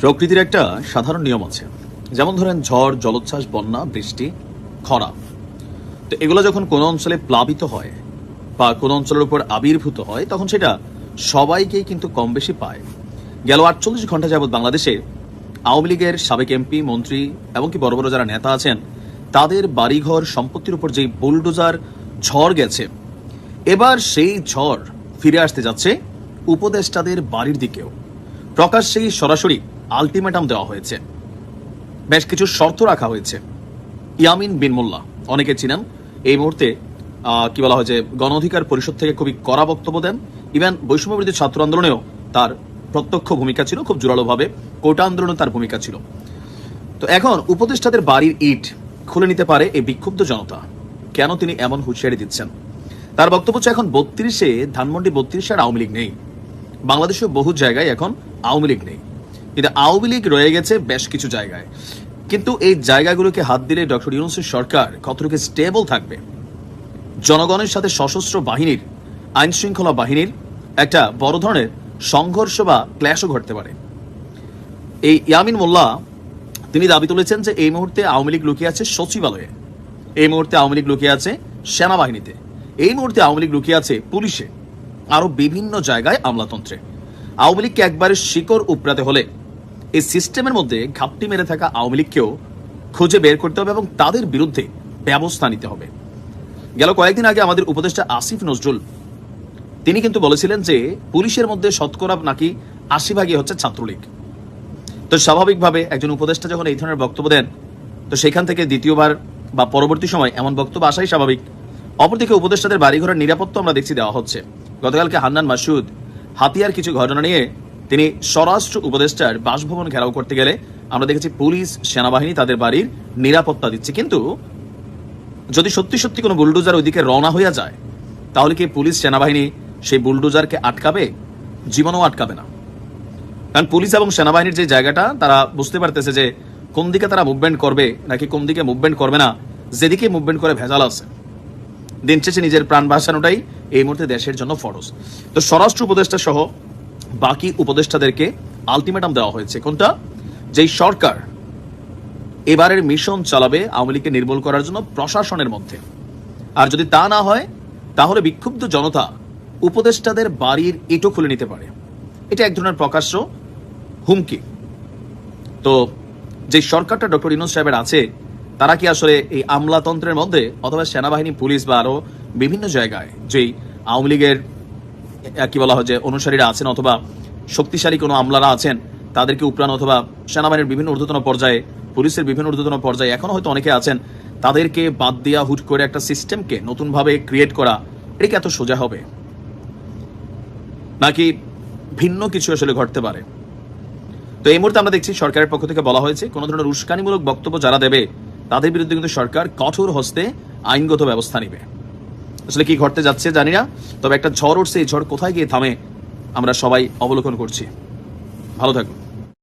প্রকৃতির একটা সাধারণ নিয়ম আছে। যেমন ধরেন ঝড়, জলোচ্ছ্বাস, বন্যা, বৃষ্টি, খরা। তো এগুলো যখন কোনো অঞ্চলে প্লাবিত হয় বা কোনো অঞ্চলের উপর আবির্ভূত হয়, তখন সেটা সবাইকেই কিন্তু কম বেশি পায়। গেল আটচল্লিশ ঘণ্টা যাবৎ বাংলাদেশে আওয়ামী লীগের সাবেক এমপি, মন্ত্রী এমনকি বড় বড় যারা নেতা আছেন, তাদের বাড়িঘর সম্পত্তির উপর যেই বুলডোজার ঝড় গেছে, এবার সেই ঝড় ফিরে আসতে যাচ্ছে উপদেষ্টাদের বাড়ির দিকেও। প্রকাশ্যেই সরাসরি আলটিমেটাম দেওয়া হয়েছে। বেশ কিছু শর্ত রাখা হয়েছে। ইয়ামিন বিন মোল্লা, অনেকে চিনেন এই মুহূর্তে কি বলা হয় যে গণ অধিকার পরিষদ থেকে খুবই কড়া বক্তব্য দেন। ইভেন বৈষম্য বিরোধী ছাত্র আন্দোলনেও তার প্রত্যক্ষ ভূমিকা ছিল, খুব জোরালোভাবে কোটা আন্দোলনে তার ভূমিকা ছিল। তো এখন উপদেষ্টাদের বাড়ির ইট খুলে নিতে পারে এই বিক্ষুব্ধ জনতা। কেন তিনি এমন হুঁশিয়ারি দিচ্ছেন? তার বক্তব্য হচ্ছে এখন বত্রিশে, ধানমন্ডি বত্রিশে আর আওয়ামী লীগ নেই। বাংলাদেশের বহু জায়গায় এখন আওয়ামী লীগ নেই। কিন্তু আওয়ামী লীগ রয়ে গেছে বেশ কিছু জায়গায়। কিন্তু এই জায়গাগুলোকে হাত দিলে ডক্টর ইউনুসের সরকার কতটুকু স্টেবল থাকবে? জনগণের সাথে সশস্ত্র বাহিনীর আইন শৃঙ্খলা বাহিনীর একটা বড় ধরনের সংঘর্ষ বা ক্ল্যাশও ঘটতে পারে। এই ইয়ামিন মোল্লা, তিনি দাবি তুলেছেন যে এই মুহূর্তে আওয়ামী লীগ লুকিয়ে আছে সচিবালয়ে। এই মুহূর্তে আওয়ামী লীগ লুকিয়ে আছে সেনাবাহিনীতে। এই মুহূর্তে আওয়ামী লীগ লুকিয়ে আছে পুলিশে। আরও বিভিন্ন জায়গায় আমলাতন্ত্রে। আওয়ামী লীগকে একবারে শিকড় উপড়াতে হলে এই সিস্টেমের মধ্যে ঘাপটি মেরে থাকা আওয়ামী লীগকেও খুঁজে বের করতে হবে এবং তাদের বিরুদ্ধে ব্যবস্থা নিতে হবে। গেল কয়েকদিন আগে আমাদের উপদেষ্টা আসিফ নজরুল, তিনি কিন্তু বলেছিলেন যে পুলিশের মধ্যে শতকরা নাকি আশি ভাগই হচ্ছে ছাত্রলীগ। তো স্বাভাবিকভাবে একজন উপদেষ্টা যখন এই ধরনের বক্তব্য দেন, তো সেখান থেকে দ্বিতীয়বার বা পরবর্তী সময় এমন বক্তব্য আসাই স্বাভাবিক। অপরদিকে উপদেষ্টাদের বাড়িঘরের নিরাপত্তা আমরা দেখছি দেওয়া হচ্ছে। গতকালকে হান্নান মাসুদ হাতিয়ার কিছু ঘটনা নিয়ে তিনি স্বরাষ্ট্র উপদেষ্টার বাসভবন ঘেরাও করতে গেলে আমরা দেখেছি পুলিশ, সেনাবাহিনী তাদের বাড়ির নিরাপত্তা দিচ্ছে। কিন্তু যদি সত্যি সত্যি কোনো বুলডোজার ওইদিকে রওনা হইয়া যায়, তাহলে কি পুলিশ, সেনাবাহিনী সেই বুলডোজারকে আটকাবে? জীবনও আটকাবে না। কারণ পুলিশ এবং সেনাবাহিনীর যে জায়গাটা, তারা বুঝতে পারতেছে যে কোন দিকে তারা মুভমেন্ট করবে, নাকি কোন দিকে মুভমেন্ট করবে না, যেদিকে মুভমেন্ট করে ভেজাল আছে। দিন শেষে নিজের প্রাণ বাঁচানোটাই এই মুহূর্তে দেশের জন্য ফরজ। তো স্বরাষ্ট্র উপদেষ্টা সহ বাকি উপদেষ্টাদেরকে আলটিমেটাম দেওয়া হয়েছে। কোনটা? যেই সরকার এবারের মিশন চালাবে আওয়ামী লীগকে নির্মূল করার জন্য প্রশাসনের মধ্যে। আর যদি তা না হয়, তাহলে বিক্ষুব্ধ জনতা উপদেষ্টাদের বাড়ির ইটো খুলে নিতে পারে। এটা এক ধরনের প্রকাশ্য হুমকি। তো যে সরকারটা ডক্টর ইনোজ সাহেবের আছে, তারা কি আসলে এই আমলাতন্ত্রের মধ্যে অথবা সেনাবাহিনী, পুলিশ বা আরও বিভিন্ন জায়গায় যেই আওয়ামী লীগের কি বলা হয় যে অনুসারীরা আছেন অথবা শক্তিশালী কোনো আমলারা আছেন, তাদেরকে উপরান অথবা সেনাবাহিনীর বিভিন্ন ঊর্ধ্বতন পর্যায়ে, পুলিশের বিভিন্ন ঊর্ধ্বতন পর্যায়ে এখনও হয়তো অনেকে আছেন, তাদেরকে বাদ দেওয়া হুট করে একটা সিস্টেমকে নতুনভাবে ক্রিয়েট করা, এটা এত সোজা হবে? নাকি ভিন্ন কিছু আসলে ঘটতে পারে? তো এই মুহূর্তে আমরা দেখছি সরকারের পক্ষ থেকে বলা হয়েছে, কোনো ধরনের উস্কানিমূলক বক্তব্য যারা দেবে, তাদের বিরুদ্ধে কিন্তু সরকার কঠোর হস্তে আইনগত ব্যবস্থা নেবে। আসলে কি ঘটতে যাচ্ছে জানি না, তবে একটা ঝড় উঠছে, এই ঝড় কোথায় গিয়ে থামে আমরা সবাই অবলোকন করছি। ভালো থাকুন।